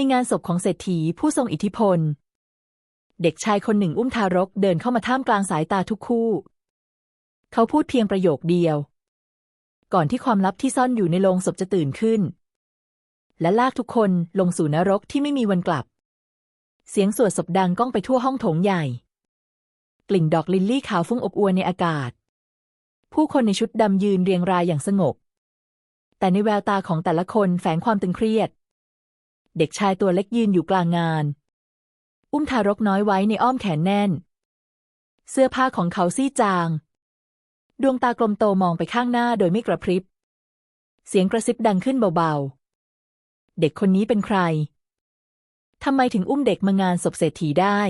ในงานศพของเศรษฐีผู้ทรงอิทธิพล เด็กชายคนหนึ่งอุ้มทารกเดินเข้ามาท่ามกลางสายตาทุกคู่ เขาพูดเพียงประโยคเดียว ก่อนที่ความลับที่ซ่อนอยู่ในโลงศพจะตื่นขึ้น และลากทุกคนลงสู่นรกที่ไม่มีวันกลับ เสียงสวดศพดังก้องไปทั่วห้องโถงใหญ่ กลิ่นดอกลิลลี่ขาวฟุ้งอบอวลในอากาศ ผู้คนในชุดดำยืนเรียงรายอย่างสงบแต่ในแววตาของแต่ละคนแฝงความตึงเครียด เด็กชายตัวเล็กยืนอยู่กลางงาน อุ้มทารกน้อยไว้ในอ้อมแขนแน่น เสื้อผ้าของเขาซีดจาง ดวงตากลมโตมองไปข้างหน้าโดยไม่กระพริบ เสียงกระซิบดังขึ้นเบาๆ เด็กคนนี้เป็นใคร ทำไมถึงอุ้มเด็กมางานศพเศรษฐีได้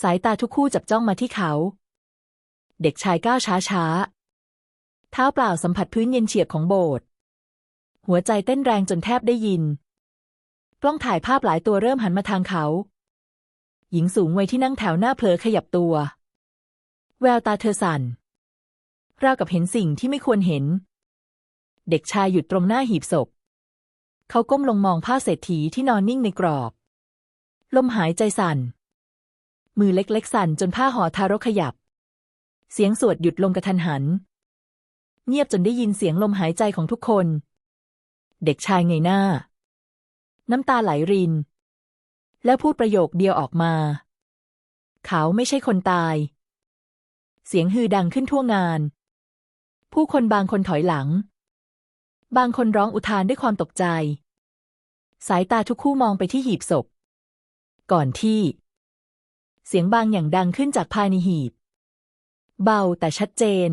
สายตาทุกคู่จับจ้องมาที่เขา เด็กชายก้าวช้าๆ เท้าเปล่าสัมผัสพื้นเย็นเฉียบของโบสถ์หัวใจเต้นแรงจนแทบได้ยิน ล้องถ่ายภาพหลายตัวเริ่มหันมาทางเขา หญิงสูงวัยที่นั่งแถวหน้าเผลอขยับตัว แววตาเธอสั่น ราวกับเห็นสิ่งที่ไม่ควรเห็น เด็กชายหยุดตรงหน้าหีบศพ เขาก้มลงมองผ้าเศรษฐีที่นอนนิ่งในกรอบ ลมหายใจสั่น มือเล็กๆสั่นจนผ้าห่อทารกขยับ เสียงสวดหยุดลงกระทันหัน เงียบจนได้ยินเสียงลมหายใจของทุกคน เด็กชายเงยหน้า น้ำตาไหลริน แล้วพูดประโยคเดียวออกมา เขาไม่ใช่คนตาย เสียงฮือดังขึ้นทั่วงาน ผู้คนบางคนถอยหลัง บางคนร้องอุทานด้วยความตกใจ สายตาทุกคู่มองไปที่หีบศพ ก่อนที่ เสียงบางอย่างดังขึ้นจากภายในหีบ เบาแต่ชัดเจน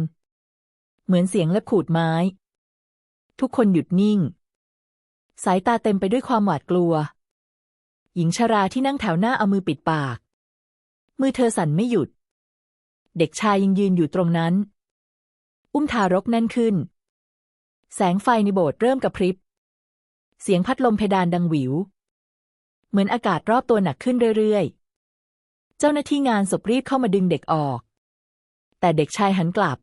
เหมือนเสียงเล็บขูดไม้ ทุกคนหยุดนิ่ง สายตาเต็มไปด้วยความหวาดกลัว หญิงชราที่นั่งแถวหน้าเอามือปิดปาก มือเธอสั่นไม่หยุด เด็กชายยังยืนอยู่ตรงนั้น อุ้มทารกแน่นขึ้น แสงไฟในโบสถ์เริ่มกระพริบ เสียงพัดลมเพดานดังหวิว เหมือนอากาศรอบตัวหนักขึ้นเรื่อยๆ เจ้าหน้าที่งานศพรีบเข้ามาดึงเด็กออก แต่เด็กชายหันกลับ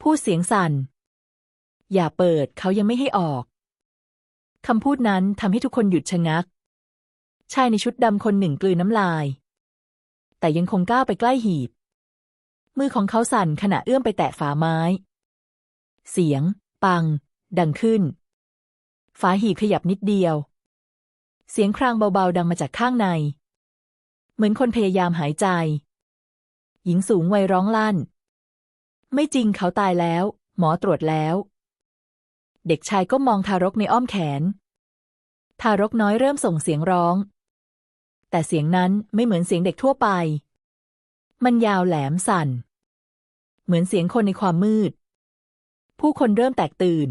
พูดเสียงสั่น อย่าเปิดเขายังไม่ให้ออก คำพูดนั้นทำให้ทุกคนหยุดชะงัก ชายในชุดดำคนหนึ่งกลืนน้ำลาย แต่ยังคงก้าวไปใกล้หีบ มือของเขาสั่นขณะเอื้อมไปแตะฝาไม้ เสียง ปัง ดังขึ้น ฝาหีบขยับนิดเดียว เสียงครางเบาๆดังมาจากข้างใน เหมือนคนพยายามหายใจ หญิงสูงวัยร้องลั่น ไม่จริงเขาตายแล้ว หมอตรวจแล้ว เด็กชายก็มองทารกในอ้อมแขน ทารกน้อยเริ่มส่งเสียงร้อง แต่เสียงนั้นไม่เหมือนเสียงเด็กทั่วไป มันยาวแหลมสั่น เหมือนเสียงคนในความมืด ผู้คนเริ่มแตกตื่น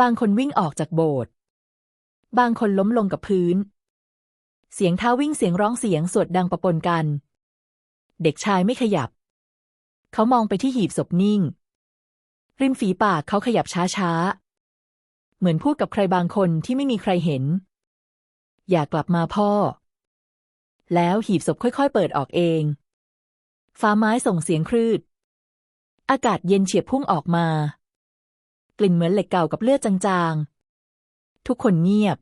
บางคนวิ่งออกจากโบสถ์ บางคนล้มลงกับพื้น เสียงเท้าวิ่งเสียงร้องเสียงสวดดังประปนกัน เด็กชายไม่ขยับ เขามองไปที่หีบศพนิ่ง ริมฝีปากเขาขยับช้าๆ เหมือนพูดกับใครบางคนที่ไม่มีใครเห็น อย่ากลับมาพ่อ แล้วหีบศพค่อยๆ เปิดออกเอง ฟ้าไม้ส่งเสียงครืด อากาศเย็นเฉียบพุ่งออกมา กลิ่นเหมือนเหล็กเก่ากับเลือดจางๆ ทุกคนเงียบ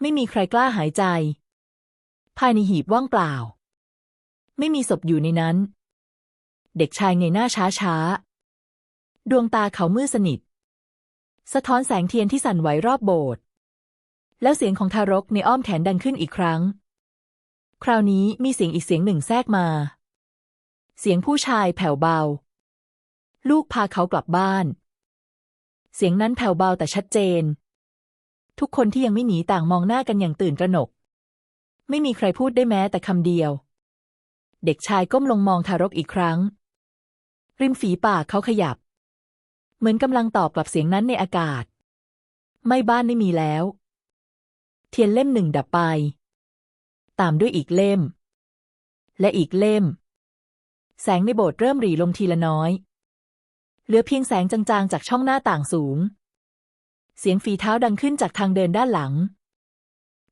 ไม่มีใครกล้าหายใจ ภายในหีบว่างเปล่า ไม่มีศพอยู่ในนั้น เด็กชายเงยหน้าช้าๆ ดวงตาเขามืดสนิท สะท้อนแสงเทียนที่สั่นไหวรอบโบสถ์แล้วเสียงของทารกในอ้อมแขนดังขึ้นอีกครั้ง คราวนี้มีเสียงอีกเสียงหนึ่งแทรกมา เสียงผู้ชายแผ่วเบา ลูกพาเขากลับบ้าน เสียงนั้นแผ่วเบาแต่ชัดเจน ทุกคนที่ยังไม่หนีต่างมองหน้ากันอย่างตื่นตระหนก ไม่มีใครพูดได้แม้แต่คำเดียว เด็กชายก้มลงมองทารกอีกครั้ง ริมฝีปากเขาขยับ เหมือนกำลังตอบกลับเสียงนั้นในอากาศ ไม่บ้านไม่มีแล้ว เทียนเล่มหนึ่งดับไป ตามด้วยอีกเล่ม และอีกเล่ม แสงในโบสถ์เริ่มหรี่ลงทีละน้อย เหลือเพียงแสงจางๆ จากช่องหน้าต่างสูง เสียงฝีเท้าดังขึ้นจากทางเดินด้านหลัง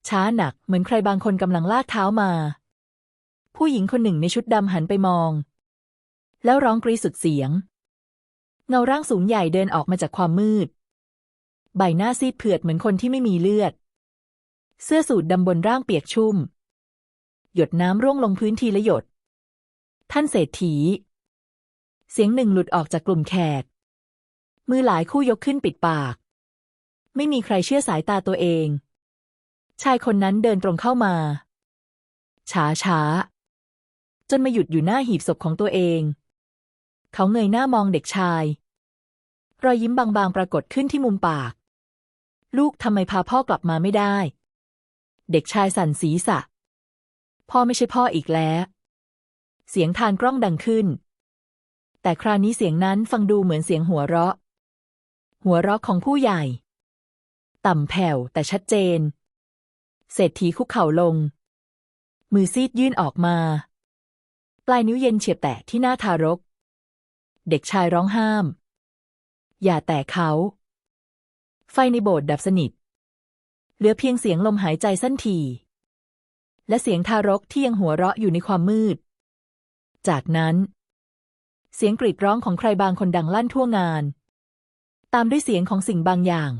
ช้าหนักเหมือนใครบางคนกำลังลากเท้ามา ผู้หญิงคนหนึ่งในชุดดำหันไปมอง แล้วร้องกรีดสุดเสียง เงาร่างสูงใหญ่เดินออกมาจากความมืด ใบหน้าซีดเผือดเหมือนคนที่ไม่มีเลือด เสื้อสูทดำบนร่างเปียกชุ่ม หยดน้ำร่วงลงพื้นทีละหยด ท่านเศรษฐี เสียงหนึ่งหลุดออกจากกลุ่มแขก มือหลายคู่ยกขึ้นปิดปาก ไม่มีใครเชื่อสายตาตัวเอง ชายคนนั้นเดินตรงเข้ามา ช้าช้าๆจนมาหยุดอยู่หน้าหีบศพของตัวเอง เขาเงยหน้ามองเด็กชาย รอยยิ้มบางๆ ปรากฏขึ้นที่มุมปาก ลูกทำไมพาพ่อกลับมาไม่ได้ เด็กชายสั่นศีรษะ พ่อไม่ใช่พ่ออีกแล้ว เสียงทานกล้องดังขึ้น แต่คราวนี้เสียงนั้นฟังดูเหมือนเสียงหัวเราะ หัวเราะของผู้ใหญ่ ต่ำแผ่วแต่ชัดเจน เศรษฐีคุกเข่าลง มือซีดยื่นออกมา ปลายนิ้วเย็นเฉียบแตะที่หน้าทารก เด็กชายร้องห้าม อย่าแตะเขา ไฟในโบสถ์ดับสนิท เหลือเพียงเสียงลมหายใจสั้นทีและเสียงทารกที่ยังหัวเราะอยู่ในความมืด จากนั้น เสียงกรีดร้องของใครบางคนดังลั่นทั่วงาน ตามด้วยเสียงของสิ่งบางอย่าง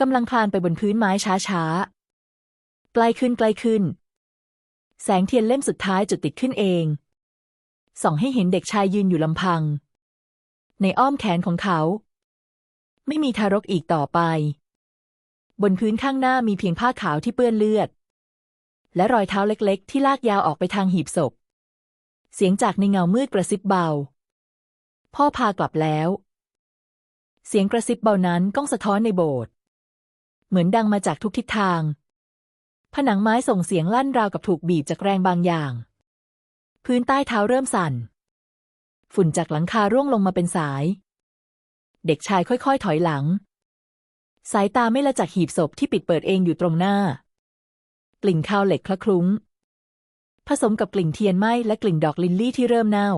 กำลังคลานไปบนพื้นไม้ช้าๆใกล้ขึ้นใกล้ขึ้น แสงเทียนเล่มสุดท้ายจุดติดขึ้นเอง ส่องให้เห็นเด็กชายยืนอยู่ลำพัง ในอ้อมแขนของเขา ไม่มีทารกอีกต่อไป บนพื้นข้างหน้ามีเพียงผ้าขาวที่เปื้อนเลือด และรอยเท้าเล็ก ๆ ที่ลากยาวออกไปทางหีบศพ เสียงจากในเงามืดกระซิบเบา พ่อพากลับแล้ว เสียงกระซิบเบานั้นก้องสะท้อนในโบสถ์เหมือนดังมาจากทุกทิศทาง ผนังไม้ส่งเสียงลั่นราวกับถูกบีบจากแรงบางอย่าง พื้นใต้เท้าเริ่มสั่น ฝุ่นจากหลังคาร่วงลงมาเป็นสาย เด็กชายค่อยๆ ถอยหลัง สายตาไม่ละจากหีบศพที่ปิดเปิดเองอยู่ตรงหน้า กลิ่นคาวเหล็กคละคลุ้ง ผสมกับกลิ่นเทียนไหม้และกลิ่นดอกลินลี่ที่เริ่มเน่า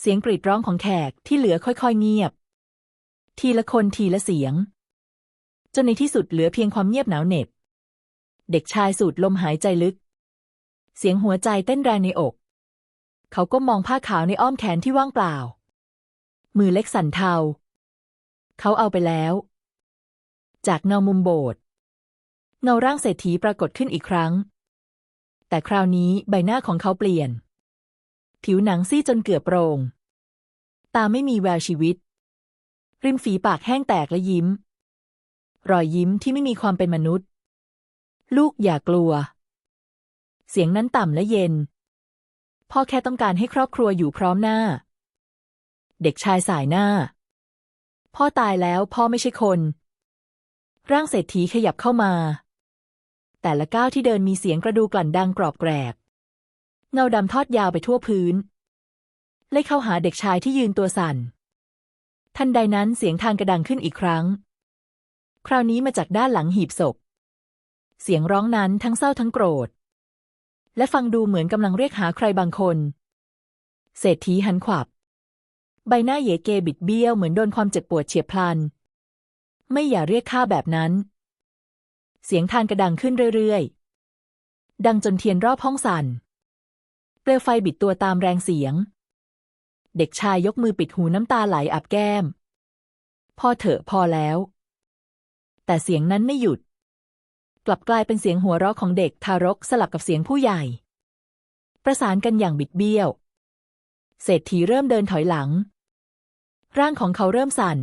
เสียงกรีดร้องของแขกที่เหลือค่อยๆ เงียบ ทีละคนทีละเสียง จนในที่สุดเหลือเพียงความเงียบหนาวเหน็บ เด็กชายสูดลมหายใจลึก เสียงหัวใจเต้นแรงในอก เขาก็มองผ้าขาวในอ้อมแขนที่ว่างเปล่า มือเล็กสั่นเทา เขาเอาไปแล้ว จากเงามุมโบสถ์เงาร่างเศรษฐีปรากฏขึ้นอีกครั้ง แต่คราวนี้ใบหน้าของเขาเปลี่ยน ผิวหนังซีดจนเกือบโปร่ง ตาไม่มีแววชีวิต ริมฝีปากแห้งแตกและยิ้ม รอยยิ้มที่ไม่มีความเป็นมนุษย์ ลูกอย่ากลัว เสียงนั้นต่ำและเย็น พ่อแค่ต้องการให้ครอบครัวอยู่พร้อมหน้า เด็กชายสายหน้า พ่อตายแล้วพ่อไม่ใช่คน ร่างเศรษฐีขยับเข้ามา แต่ละก้าวที่เดินมีเสียงกระดูกลั่นดังกรอบแกรบ เงาดำทอดยาวไปทั่วพื้นเล่เข้าหาเด็กชายที่ยืนตัวสั่น ทันใดนั้นเสียงทางกระดังขึ้นอีกครั้ง คราวนี้มาจากด้านหลังหีบศพ เสียงร้องนั้นทั้งเศร้าทั้งโกรธ และฟังดูเหมือนกำลังเรียกหาใครบางคน เศรษฐีหันขวับ ใบหน้าเยเกบิดเบี้ยวเหมือนโดนความเจ็บปวดเฉียบพลัน ไม่อย่าเรียกข้าแบบนั้น เสียงทานกระดังขึ้นเรื่อยๆ ดังจนเทียนรอบห้องสั่น เปลวไฟบิดตัวตามแรงเสียง เด็กชายยกมือปิดหูน้ำตาไหลอาบแก้มพ่อเถอะพอแล้ว แต่เสียงนั้นไม่หยุด กลับกลายเป็นเสียงหัวเราะของเด็กทารกสลับกับเสียงผู้ใหญ่ ประสานกันอย่างบิดเบี้ยว เศรษฐีเริ่มเดินถอยหลัง ร่างของเขาเริ่มสั่น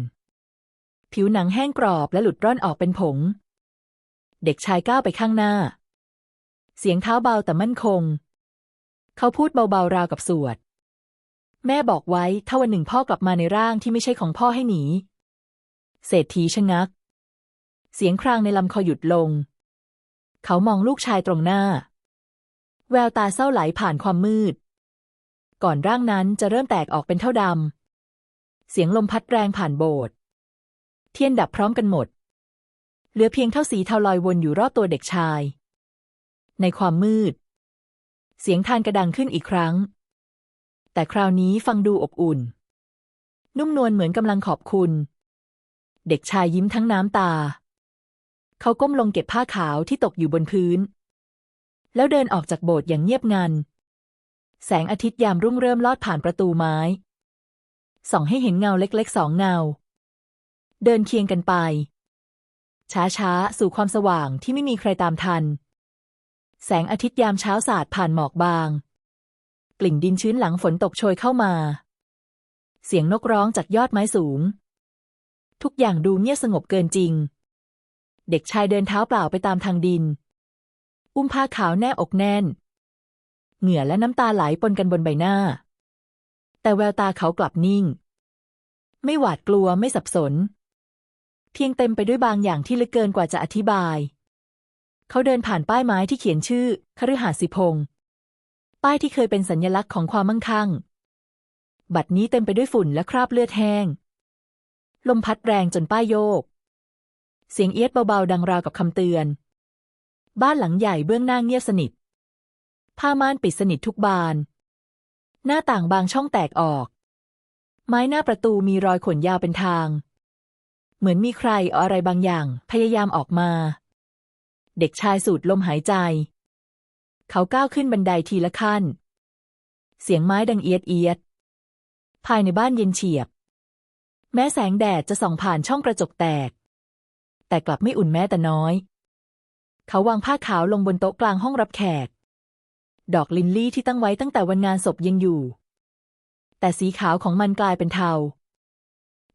ผิวหนังแห้งกรอบและหลุดร่อนออกเป็นผง เด็กชายก้าวไปข้างหน้า เสียงเท้าเบาแต่มั่นคง เขาพูดเบาๆราวกับสวด แม่บอกไว้ถ้าวันหนึ่งพ่อกลับมาในร่างที่ไม่ใช่ของพ่อให้หนี เศรษฐีชะงัก เสียงครางในลำคอหยุดลง เขามองลูกชายตรงหน้า แววตาเศร้าไหลผ่านความมืด ก่อนร่างนั้นจะเริ่มแตกออกเป็นเท่าดำ เสียงลมพัดแรงผ่านโบสถ์เทียนดับพร้อมกันหมด เหลือเพียงเท่าสีเทาลอยวนอยู่รอบตัวเด็กชาย ในความมืด เสียงทานกระดังขึ้นอีกครั้ง แต่คราวนี้ฟังดูอบอุ่น นุ่มนวลเหมือนกำลังขอบคุณ เด็กชายยิ้มทั้งน้ำตา เขาก้มลงเก็บผ้าขาวที่ตกอยู่บนพื้น แล้วเดินออกจากโบสถ์อย่างเงียบงัน แสงอาทิตย์ยามรุ่งเริ่มลอดผ่านประตูไม้ ส่องให้เห็นเงาเล็กๆสองเงา เดินเคียงกันไป ช้าๆ สู่ความสว่างที่ไม่มีใครตามทัน แสงอาทิตย์ยามเช้าสาดผ่านหมอกบาง กลิ่นดินชื้นหลังฝนตกโชยเข้ามา เสียงนกร้องจากยอดไม้สูง ทุกอย่างดูเงียบสงบเกินจริง เด็กชายเดินเท้าเปล่าไปตามทางดิน อุ้มผ้าขาวแน่อกแน่น เหงื่อและน้ำตาไหลปนกันบนใบหน้า แต่แววตาเขากลับนิ่ง ไม่หวาดกลัวไม่สับสน เพียงเต็มไปด้วยบางอย่างที่ลึกเกินกว่าจะอธิบาย เขาเดินผ่านป้ายไม้ที่เขียนชื่อคฤหาสน์พงศ์ป้ายที่เคยเป็นสัญลักษณ์ของความมั่งคั่ง บัดนี้เต็มไปด้วยฝุ่นและคราบเลือดแห้ง ลมพัดแรงจนป้ายโยก เสียงเอียดเบาๆ ดังราวกับคำเตือน บ้านหลังใหญ่เบื้องหน้าเงียบสนิท ผ้าม่านปิดสนิททุกบาน หน้าต่างบางช่องแตกออก ไม้หน้าประตูมีรอยขนยาวเป็นทาง เหมือนมีใครเอาอะไรบางอย่างพยายามออกมา เด็กชายสูดลมหายใจ เขาก้าวขึ้นบันไดทีละขั้น เสียงไม้ดังเอียดเอียด ภายในบ้านเย็นเฉียบ แม้แสงแดดจะส่องผ่านช่องกระจกแตก แต่กลับไม่อุ่นแม้แต่น้อย เขาวางผ้าขาวลงบนโต๊ะกลางห้องรับแขก ดอกลินลี่ที่ตั้งไว้ตั้งแต่วันงานศพยังอยู่ แต่สีขาวของมันกลายเป็นเทา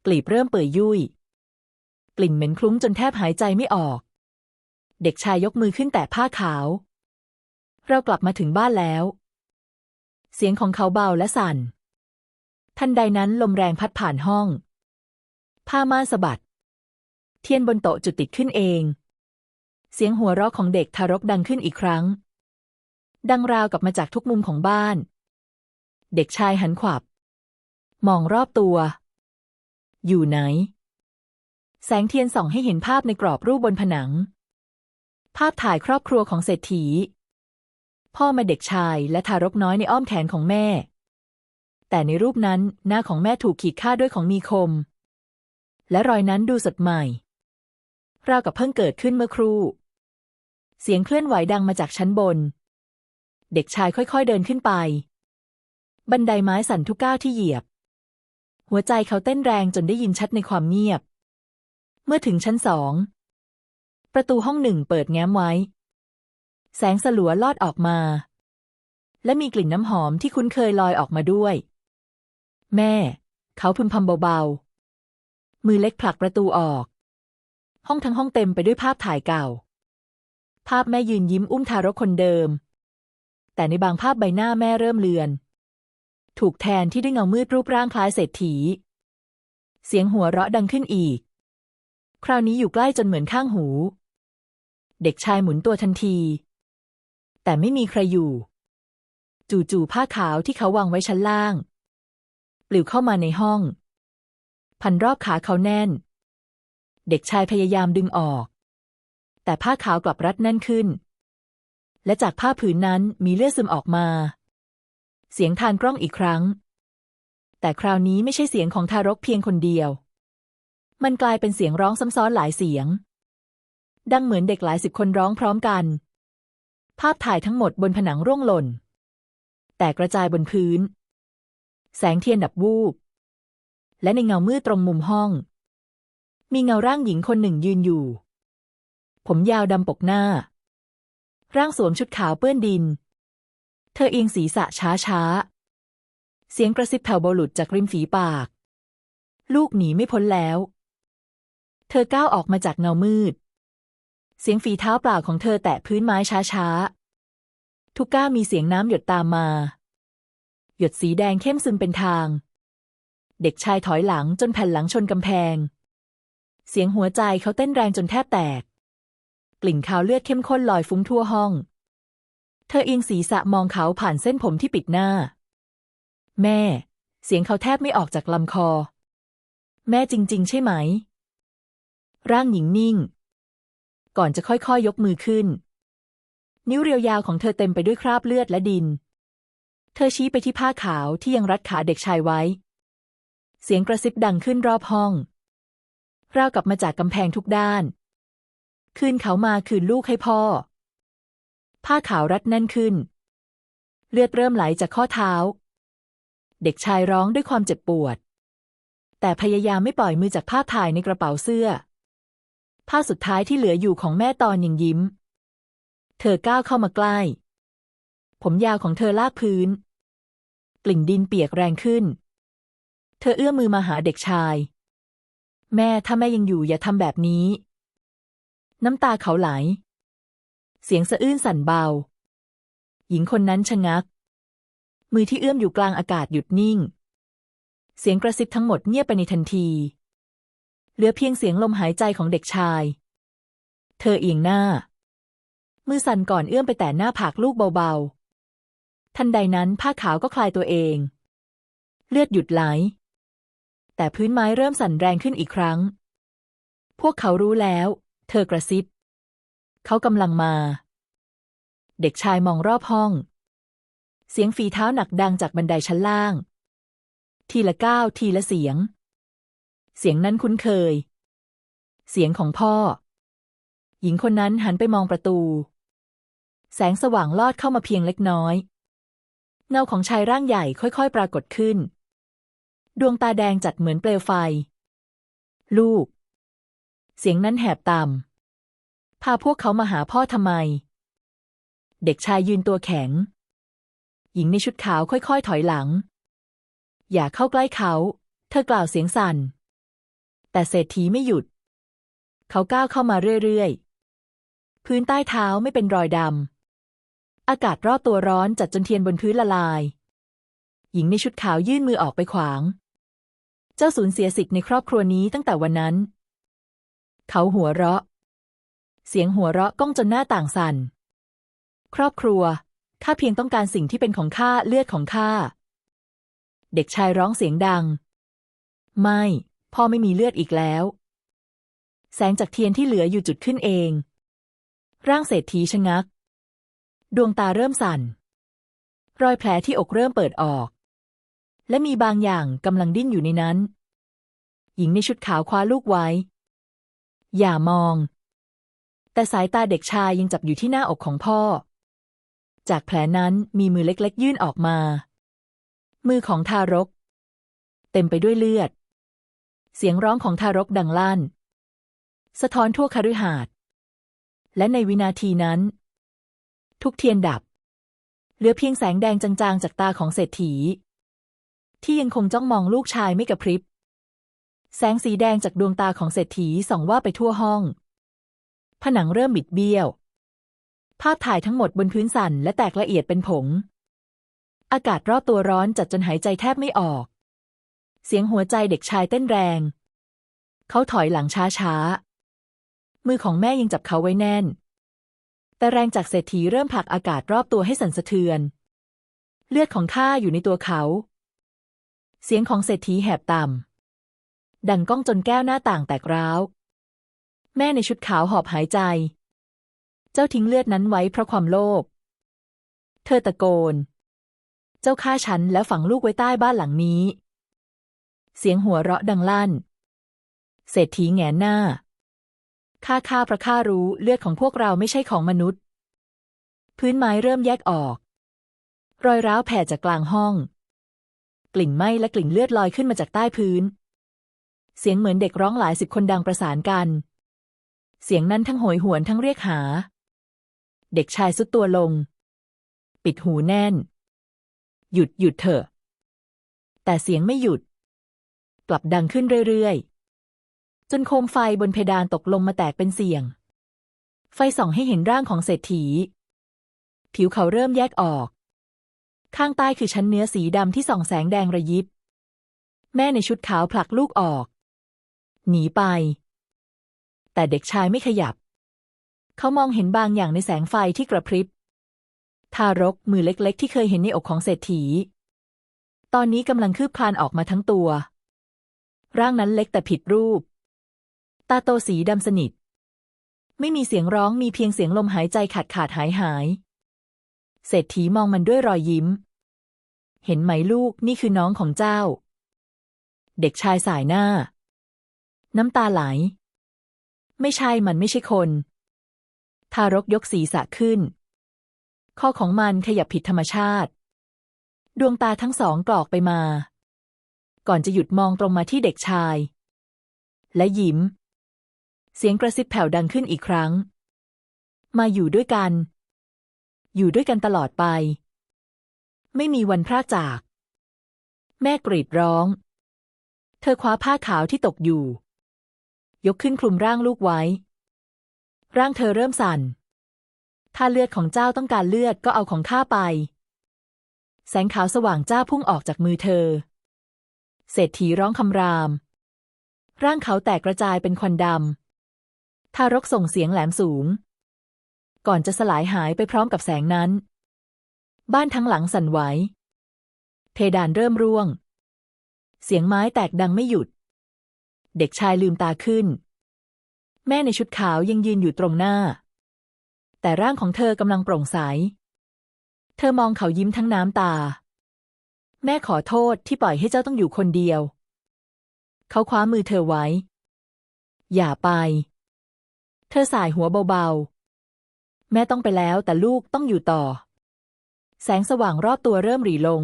กลีบเริ่มเปื่อยยุ่ย กลิ่นเหม็นคลุ้งจนแทบหายใจไม่ออก เด็กชายยกมือขึ้นแตะผ้าขาว เรากลับมาถึงบ้านแล้ว เสียงของเขาเบาและสั่นทันใดนั้นลมแรงพัดผ่านห้อง ผ้าม่านสะบัด เทียนบนโต๊ะจุดติดขึ้นเอง เสียงหัวเราะของเด็กทารกดังขึ้นอีกครั้ง ดังราวกับมาจากทุกมุมของบ้าน เด็กชายหันขวับ มองรอบตัว อยู่ไหน แสงเทียนส่องให้เห็นภาพในกรอบรูปบนผนัง ภาพถ่ายครอบครัวของเศรษฐี พ่อม่เด็กชายและทารกน้อยในอ้อมแขนของแม่ แต่ในรูปนั้นหน้าของแม่ถูกขีดค่าด้วยของมีคมและรอยนั้นดูสดใหม่ ราวกับเพิ่งเกิดขึ้นเมื่อครู่ เสียงเคลื่อนไหวดังมาจากชั้นบน เด็กชายค่อยๆเดินขึ้นไป บันไดไม้สั่นทุกก้าวที่เหยียบ หัวใจเขาเต้นแรงจนได้ยินชัดในความเงียบ เมื่อถึงชั้นสอง ประตูห้องหนึ่งเปิดแง้มไว้ แสงสลัวลอดออกมา และมีกลิ่นน้ำหอมที่คุ้นเคยลอยออกมาด้วย แม่ เขาพึมพำเบาๆ มือเล็กผลักประตูออก ห้องทั้งห้องเต็มไปด้วยภาพถ่ายเก่า ภาพแม่ยืนยิ้มอุ้มทารกคนเดิม แต่ในบางภาพใบหน้าแม่เริ่มเลือน ถูกแทนที่ด้วยเงามืดรูปร่างคล้ายเศรษฐี เสียงหัวเราะดังขึ้นอีก คราวนี้อยู่ใกล้จนเหมือนข้างหู เด็กชายหมุนตัวทันที แต่ไม่มีใครอยู่ จู่ๆผ้าขาวที่เขาวางไว้ชั้นล่าง ปลิวเข้ามาในห้อง พันรอบขาเขาแน่น เด็กชายพยายามดึงออก แต่ผ้าขาวกลับรัดแน่นขึ้น และจากผ้าผืนนั้นมีเลือดซึมออกมา เสียงทานกล้องอีกครั้ง แต่คราวนี้ไม่ใช่เสียงของทารกเพียงคนเดียว มันกลายเป็นเสียงร้องซ้ำซ้อนหลายเสียง ดังเหมือนเด็กหลายสิบคนร้องพร้อมกัน ภาพถ่ายทั้งหมดบนผนังร่วงหล่น แต่กระจายบนพื้น แสงเทียนดับวูบและในเงามืดตรงมุมห้อง มีเงาร่างหญิงคนหนึ่งยืนอยู่ ผมยาวดำปกหน้า ร่างสวมชุดขาวเปื้อนดิน เธอเอียงศีรษะช้าช้า เสียงกระซิบแผ่วเบาหลุดจากริมฝีปาก ลูกหนีไม่พ้นแล้ว เธอก้าวออกมาจากเงามืด เสียงฝีเท้าเปล่าของเธอแตะพื้นไม้ช้าช้า ทุกก้าวมีเสียงน้ำหยดตามมา หยดสีแดงเข้มซึมเป็นทาง เด็กชายถอยหลังจนแผ่นหลังชนกำแพง เสียงหัวใจเขาเต้นแรงจนแทบแตก กลิ่นคาวเลือดเข้มข้นลอยฟุ้งทั่วห้อง เธอเอียงศีรษะมองเขาผ่านเส้นผมที่ปิดหน้า แม่ เสียงเขาแทบไม่ออกจากลำคอ แม่จริง ๆ ใช่ไหม ร่างหญิงนิ่ง ก่อนจะค่อยๆยยกมือขึ้น นิ้วเรียวยาวของเธอเต็มไปด้วยคราบเลือดและดิน เธอชี้ไปที่ผ้าขาวที่ยังรัดขาเด็กชายไว้ เสียงกระซิบดังขึ้นรอบห้อง ราวกับมาจากกำแพงทุกด้าน คืนเขามาคืนลูกให้พ่อ ผ้าขาวรัดแน่นขึ้น เลือดเริ่มไหลจากข้อเท้า เด็กชายร้องด้วยความเจ็บปวด แต่พยายามไม่ปล่อยมือจากภาพถ่ายในกระเป๋าเสื้อ ผ้าสุดท้ายที่เหลืออยู่ของแม่ตอนยังยิ้ม เธอก้าวเข้ามาใกล้ ผมยาวของเธอลากพื้น กลิ่นดินเปียกแรงขึ้น เธอเอื้อมมือมาหาเด็กชาย แม่ถ้าแม่ยังอยู่อย่าทำแบบนี้ น้ำตาเขาไหล เสียงสะอื้นสั่นเบา หญิงคนนั้นชะงัก มือที่เอื้อมอยู่กลางอากาศหยุดนิ่ง เสียงกระซิบทั้งหมดเงียบไปในทันที เหลือเพียงเสียงลมหายใจของเด็กชาย เธอเอียงหน้า มือสั่นก่อนเอื้อมไปแตะหน้าผากลูกเบาๆ ทันใดนั้นผ้าขาวก็คลายตัวเอง เลือดหยุดไหล แต่พื้นไม้เริ่มสั่นแรงขึ้นอีกครั้ง พวกเขารู้แล้ว เธอกระซิบ เขากำลังมา เด็กชายมองรอบห้อง เสียงฝีเท้าหนักดังจากบันไดชั้นล่าง ทีละก้าวทีละเสียง เสียงนั้นคุ้นเคย เสียงของพ่อ หญิงคนนั้นหันไปมองประตู แสงสว่างลอดเข้ามาเพียงเล็กน้อย เงาของชายร่างใหญ่ค่อยๆ ปรากฏขึ้น ดวงตาแดงจัดเหมือนเปลวไฟ ลูก เสียงนั้นแหบต่ำพาพวกเขามาหาพ่อทำไม เด็กชายยืนตัวแข็ง หญิงในชุดขาวค่อยๆ ถอยหลัง อย่าเข้าใกล้เขา เธอกล่าวเสียงสั่น แต่เศรษฐีไม่หยุด เขาก้าวเข้ามาเรื่อยๆ พื้นใต้เท้าไม่เป็นรอยดำอากาศรอบตัวร้อนจัดจนเทียนบนพื้นละลาย หญิงในชุดขาวยื่นมือออกไปขวาง เจ้าสูญเสียสิทธิ์ในครอบครัวนี้ตั้งแต่วันนั้น เขาหัวเราะ เสียงหัวเราะก้องจนหน้าต่างสั่น ครอบครัว ข้าเพียงต้องการสิ่งที่เป็นของข้าเลือดของข้า เด็กชายร้องเสียงดัง ไม่ พ่อไม่มีเลือดอีกแล้ว แสงจากเทียนที่เหลืออยู่จุดขึ้นเอง ร่างเศรษฐีชะงัก ดวงตาเริ่มสั่นรอยแผลที่อกเริ่มเปิดออก และมีบางอย่างกำลังดิ้นอยู่ในนั้น หญิงในชุดขาวคว้าลูกไว้ อย่ามอง แต่สายตาเด็กชายยังจับอยู่ที่หน้าอกของพ่อ จากแผลนั้นมีมือเล็กๆ ยื่นออกมา มือของทารก เต็มไปด้วยเลือด เสียงร้องของทารกดังลั่น สะท้อนทั่วคฤหาสน์และในวินาทีนั้น ทุกเทียนดับ เหลือเพียงแสงแดงจางๆ จากตาของเศรษฐี ที่ยังคงจ้องมองลูกชายไม่กระพริบ แสงสีแดงจากดวงตาของเศรษฐีส่องว่าไปทั่วห้อง ผนังเริ่มบิดเบี้ยว ภาพถ่ายทั้งหมดบนพื้นสั่นและแตกละเอียดเป็นผง อากาศรอบตัวร้อนจัดจนหายใจแทบไม่ออก เสียงหัวใจเด็กชายเต้นแรง เขาถอยหลังช้าๆ มือของแม่ยังจับเขาไว้แน่น แต่แรงจากเศรษฐีเริ่มผลักอากาศรอบตัวให้สั่นสะเทือน เลือดของข้าอยู่ในตัวเขา เสียงของเศรษฐีแหบต่ำดังก้องจนแก้วหน้าต่างแตกร้าว แม่ในชุดขาวหอบหายใจ เจ้าทิ้งเลือดนั้นไว้เพราะความโลภ เธอตะโกน เจ้าฆ่าฉันแล้วฝังลูกไว้ใต้บ้านหลังนี้ เสียงหัวเราะดังลั่น เศรษฐีแงนหน้าข้าข้าพระข้ารู้เลือดของพวกเราไม่ใช่ของมนุษย์ พื้นไม้เริ่มแยกออก รอยร้าวแผ่จากกลางห้อง กลิ่นไหม้และกลิ่นเลือดลอยขึ้นมาจากใต้พื้น เสียงเหมือนเด็กร้องหลายสิบคนดังประสานกัน เสียงนั้นทั้งโหยหวนทั้งเรียกหา เด็กชายสุดตัวลง ปิดหูแน่น หยุดหยุดเถอะ แต่เสียงไม่หยุด กลับดังขึ้นเรื่อยๆ จนโคมไฟบนเพดานตกลงมาแตกเป็นเสียง ไฟส่องให้เห็นร่างของเศรษฐี ผิวเขาเริ่มแยกออก ข้างใต้คือชั้นเนื้อสีดำที่ส่องแสงแดงระยิบ แม่ในชุดขาวผลักลูกออก หนีไป แต่เด็กชายไม่ขยับ เขามองเห็นบางอย่างในแสงไฟที่กระพริบ ทารกมือเล็กๆ ที่เคยเห็นในอกของเศรษฐี ตอนนี้กำลังคืบคลานออกมาทั้งตัว ร่างนั้นเล็กแต่ผิดรูป ตาโตสีดำสนิท ไม่มีเสียงร้องมีเพียงเสียงลมหายใจขาดขาดหายหาย เศรษฐีมองมันด้วยรอยยิ้ม เห็นไหมลูกนี่คือน้องของเจ้า เด็กชายสายหน้า น้ำตาไหล ไม่ใช่มันไม่ใช่คน ทารกยกศีรษะขึ้น ข้อของมันขยับผิดธรรมชาติ ดวงตาทั้งสองกรอกไปมา ก่อนจะหยุดมองตรงมาที่เด็กชาย และยิ้ม เสียงกระซิบแผ่วดังขึ้นอีกครั้ง มาอยู่ด้วยกัน อยู่ด้วยกันตลอดไป ไม่มีวันพรากจาก แม่กรีดร้อง เธอคว้าผ้าขาวที่ตกอยู่ ยกขึ้นคลุมร่างลูกไว้ ร่างเธอเริ่มสั่น ถ้าเลือดของเจ้าต้องการเลือดก็เอาของข้าไป แสงขาวสว่างจ้าพุ่งออกจากมือเธอ เศรษฐีร้องคำราม ร่างเขาแตกกระจายเป็นควันดำทารกส่งเสียงแหลมสูง ก่อนจะสลายหายไปพร้อมกับแสงนั้น บ้านทั้งหลังสั่นไหว เพดานเริ่มร่วง เสียงไม้แตกดังไม่หยุด เด็กชายลืมตาขึ้น แม่ในชุดขาวยังยืนอยู่ตรงหน้า แต่ร่างของเธอกำลังโปร่งใส เธอมองเขายิ้มทั้งน้ำตา แม่ขอโทษที่ปล่อยให้เจ้าต้องอยู่คนเดียว เขาคว้ามือเธอไว้ อย่าไป เธอสายหัวเบาๆ แม่ต้องไปแล้วแต่ลูกต้องอยู่ต่อ แสงสว่างรอบตัวเริ่มหรี่ลง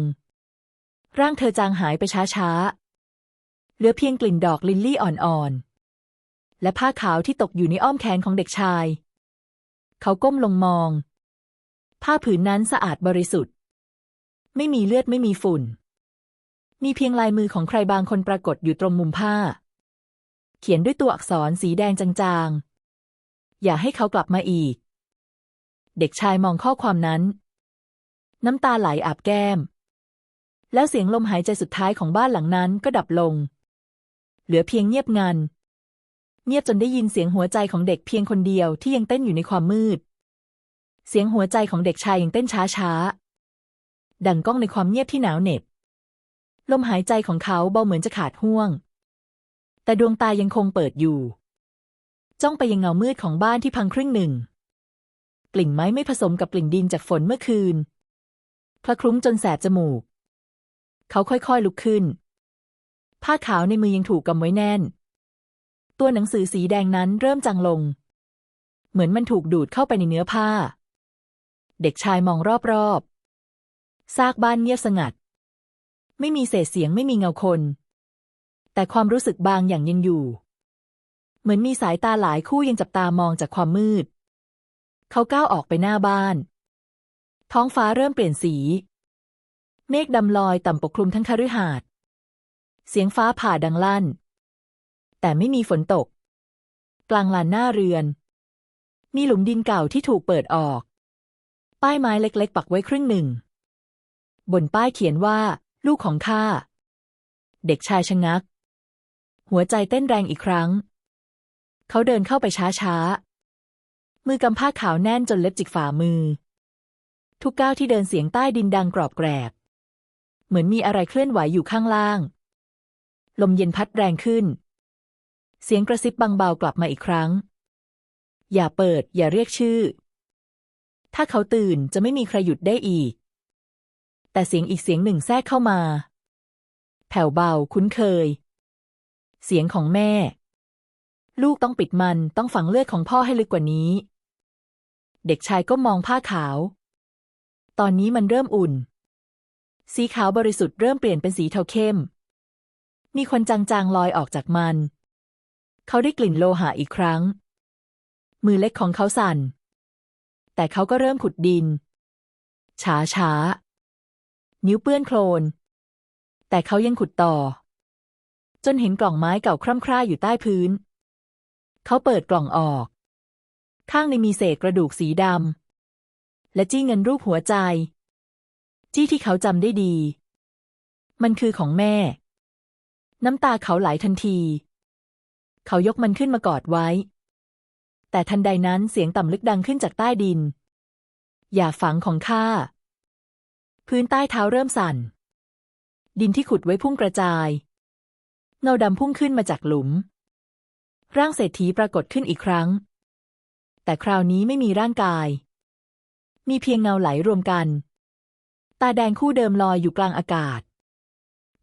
ร่างเธอจางหายไปช้าๆ เหลือเพียงกลิ่นดอกลิลลี่อ่อนๆ และผ้าขาวที่ตกอยู่ในอ้อมแขนของเด็กชาย เขาก้มลงมอง ผ้าผืนนั้นสะอาดบริสุทธิ์ ไม่มีเลือดไม่มีฝุ่น มีเพียงลายมือของใครบางคนปรากฏอยู่ตรงมุมผ้า เขียนด้วยตัวอักษรสีแดงจางๆ อย่าให้เขากลับมาอีก เด็กชายมองข้อความนั้น น้ำตาไหลอาบแก้ม แล้วเสียงลมหายใจสุดท้ายของบ้านหลังนั้นก็ดับลง เหลือเพียงเงียบงัน เงียบจนได้ยินเสียงหัวใจของเด็กเพียงคนเดียวที่ยังเต้นอยู่ในความมืด เสียงหัวใจของเด็กชายยังเต้นช้าๆดังก้องในความเงียบที่หนาวเหน็บ ลมหายใจของเขาเบาเหมือนจะขาดห่วง แต่ดวงตายังคงเปิดอยู่ จ้องไปยังเงามืดของบ้านที่พังครึ่งหนึ่ง ลิ่นไม้ไม่ผสมกับกลิ่นดินจากฝนเมื่อคืนคละคลุ้งจนแสบจมูก เขาค่อยๆลุกขึ้น ผ้าขาวในมือยังถูกกำไว้แน่น ตัวหนังสือสีแดงนั้นเริ่มจางลง เหมือนมันถูกดูดเข้าไปในเนื้อผ้า เด็กชายมองรอบๆซากบ้านเงียบสงัด ไม่มีเศษเสียงไม่มีเงาคน แต่ความรู้สึกบางอย่างยังอยู่ เหมือนมีสายตาหลายคู่ยังจับตามองจากความมืด เขาก้าวออกไปหน้าบ้าน ท้องฟ้าเริ่มเปลี่ยนสี เมฆดำลอยต่ำปกคลุมทั้งคฤหาสน์เสียงฟ้าผ่าดังลั่น แต่ไม่มีฝนตก กลางลานหน้าเรือน มีหลุมดินเก่าที่ถูกเปิดออก ป้ายไม้เล็ก ๆ ปักไว้ครึ่งหนึ่ง บนป้ายเขียนว่า ลูกของข้า เด็กชายชะงัก หัวใจเต้นแรงอีกครั้ง เขาเดินเข้าไปช้าๆ มือกำผ้าขาวแน่นจนเล็บจิกฝ่ามือ ทุกก้าวที่เดินเสียงใต้ดินดังกรอบแกรบ เหมือนมีอะไรเคลื่อนไหวอยู่ข้างล่าง ลมเย็นพัดแรงขึ้น เสียงกระซิบบางเบากลับมาอีกครั้ง อย่าเปิด อย่าเรียกชื่อ ถ้าเขาตื่นจะไม่มีใครหยุดได้อีก แต่เสียงอีกเสียงหนึ่งแทรกเข้ามา แผ่วเบาคุ้นเคย เสียงของแม่ ลูกต้องปิดมันต้องฝังเลือดของพ่อให้ลึกกว่านี้ เด็กชายก็มองผ้าขาว ตอนนี้มันเริ่มอุ่น สีขาวบริสุทธิ์เริ่มเปลี่ยนเป็นสีเทาเข้ม มีควันจางๆลอยออกจากมัน เขาได้กลิ่นโลหะอีกครั้ง มือเล็กของเขาสั่น แต่เขาก็เริ่มขุดดิน ช้าช้า นิ้วเปื้อนโคลน แต่เขายังขุดต่อ จนเห็นกล่องไม้เก่าคร่ำคร่าอยู่ใต้พื้น เขาเปิดกล่องออก ข้างในมีเศษกระดูกสีดำ และจี้เงินรูปหัวใจ จี้ที่เขาจำได้ดี มันคือของแม่ น้ำตาเขาไหลทันที เขายกมันขึ้นมากอดไว้ แต่ทันใดนั้นเสียงต่ำลึกดังขึ้นจากใต้ดิน อย่าฝังของข้า พื้นใต้เท้าเริ่มสั่น ดินที่ขุดไว้พุ่งกระจาย เงาดำพุ่งขึ้นมาจากหลุม ร่างเศรษฐีปรากฏขึ้นอีกครั้ง แต่คราวนี้ไม่มีร่างกาย มีเพียงเงาไหลรวมกัน ตาแดงคู่เดิมลอยอยู่กลางอากาศ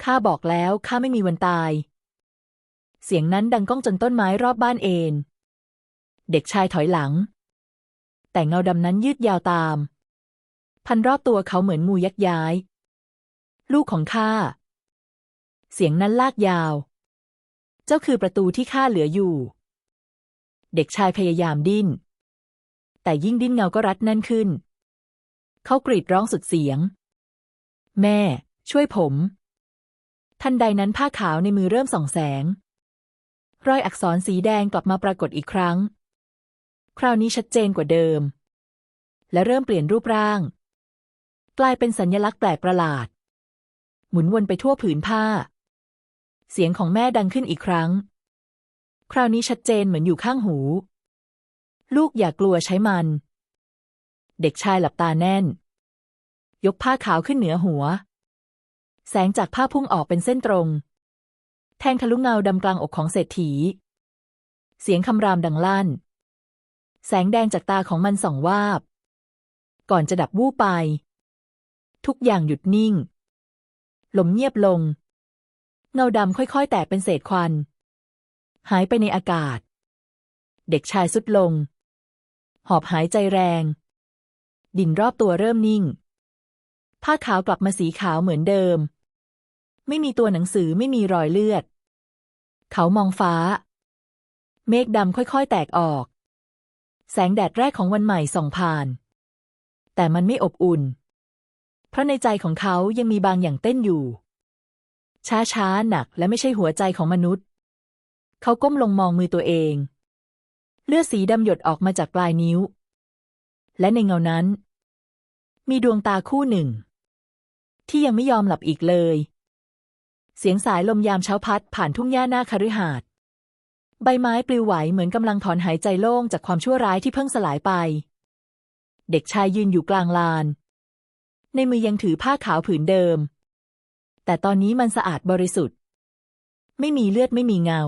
ข้าบอกแล้วข้าไม่มีวันตาย เสียงนั้นดังก้องจนต้นไม้รอบบ้านเอนเด็กชายถอยหลัง แต่เงาดำนั้นยืดยาวตาม พันรอบตัวเขาเหมือนงูยักย้าย ลูกของข้า เสียงนั้นลากยาว เจ้าคือประตูที่ข้าเหลืออยู่ เด็กชายพยายามดิ้น แต่ยิ่งดิ้นเงาก็รัดแน่นขึ้น เขากรีดร้องสุดเสียง แม่ ช่วยผม ทันใดนั้นผ้าขาวในมือเริ่มส่องแสง รอยอักษรสีแดงกลับมาปรากฏอีกครั้ง คราวนี้ชัดเจนกว่าเดิม และเริ่มเปลี่ยนรูปร่าง กลายเป็นสัญญลักษณ์แปลกประหลาด หมุนวนไปทั่วผืนผ้า เสียงของแม่ดังขึ้นอีกครั้ง คราวนี้ชัดเจนเหมือนอยู่ข้างหู ลูกอย่ากลัวใช้มัน เด็กชายหลับตาแน่น ยกผ้าขาวขึ้นเหนือหัว แสงจากผ้าพุ่งออกเป็นเส้นตรง แทงทะลุเงาดำกลางอกของเศรษฐี เสียงคำรามดังลั่น แสงแดงจากตาของมันส่องวาบ ก่อนจะดับวูบไป ทุกอย่างหยุดนิ่ง ลมเงียบลง เงาดำค่อยๆ แตกเป็นเศษควัน หายไปในอากาศเด็กชายสุดลง หอบหายใจแรง ดินรอบตัวเริ่มนิ่ง ผ้าขาวกลับมาสีขาวเหมือนเดิม ไม่มีตัวหนังสือไม่มีรอยเลือด เขามองฟ้า เมฆดำค่อยๆ แตกออก แสงแดดแรกของวันใหม่ส่องผ่าน แต่มันไม่อบอุ่น เพราะในใจของเขายังมีบางอย่างเต้นอยู่ ช้าๆ หนักและไม่ใช่หัวใจของมนุษย์ เขาก้มลงมองมือตัวเอง เลือดสีดำหยดออกมาจากปลายนิ้ว และในเงานั้น มีดวงตาคู่หนึ่ง ที่ยังไม่ยอมหลับอีกเลย เสียงสายลมยามเช้าพัดผ่านทุ่งหญ้าหน้าคฤหาสน์ใบไม้ปลิวไหวเหมือนกำลังถอนหายใจโล่งจากความชั่วร้ายที่เพิ่งสลายไป เด็กชายยืนอยู่กลางลาน ในมือยังถือผ้าขาวผืนเดิม แต่ตอนนี้มันสะอาดบริสุทธิ์ ไม่มีเลือดไม่มีเงา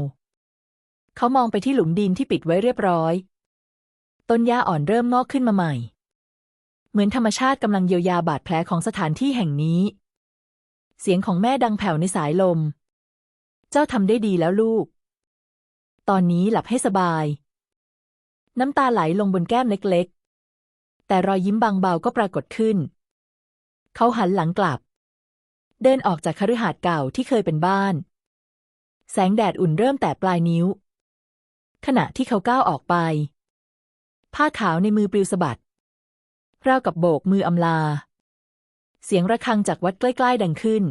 เขามองไปที่หลุมดินที่ปิดไว้เรียบร้อย ต้นหญ้าอ่อนเริ่มงอกขึ้นมาใหม่ เหมือนธรรมชาติกำลังเยียวยาบาดแผลของสถานที่แห่งนี้ เสียงของแม่ดังแผ่วในสายลม เจ้าทำได้ดีแล้วลูก ตอนนี้หลับให้สบาย น้ำตาไหลลงบนแก้มเล็กๆ แต่รอยยิ้มบางเบาก็ปรากฏขึ้น เขาหันหลังกลับ เดินออกจากคฤหาสน์เก่าที่เคยเป็นบ้าน แสงแดดอุ่นเริ่มแตะปลายนิ้ว ขณะที่เขาก้าวออกไป ผ้าขาวในมือปลิวสะบัดราวกับโบกมืออำลา เสียงระฆังจากวัดใกล้ ๆ ดังขึ้น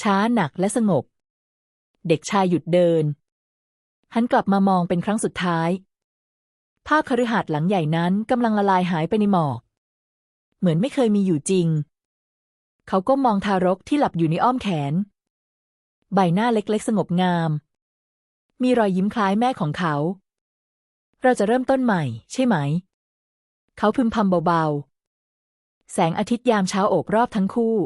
ช้าหนักและสงบ เด็กชายหยุดเดิน หันกลับมามองเป็นครั้งสุดท้ายภาพคฤหาสน์หลังใหญ่นั้นกำลังละลายหายไปในหมอก เหมือนไม่เคยมีอยู่จริง เขาก็มองทารกที่หลับอยู่ในอ้อมแขน ใบหน้าเล็กๆ สงบงาม มีรอยยิ้มคล้ายแม่ของเขา เราจะเริ่มต้นใหม่ ใช่ไหม เขาพึมพำเบาๆ แสงอาทิตย์ยามเช้าโอบรอบทั้งคู่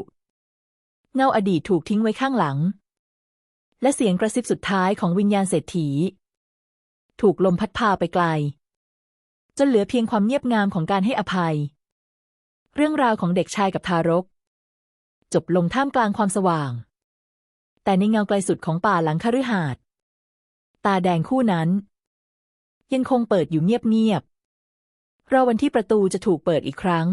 เงาอดีตถูกทิ้งไว้ข้างหลัง และเสียงกระซิบสุดท้ายของวิญญาณเศรษฐี ถูกลมพัดพาไปไกล จนเหลือเพียงความเงียบงามของการให้อภัย เรื่องราวของเด็กชายกับทารก จบลงท่ามกลางความสว่าง แต่ในเงาไกลสุดของป่าหลังคฤหาสน์ ตาแดงคู่นั้น ยังคงเปิดอยู่เงียบๆรอวันที่ประตูจะถูกเปิดอีกครั้ง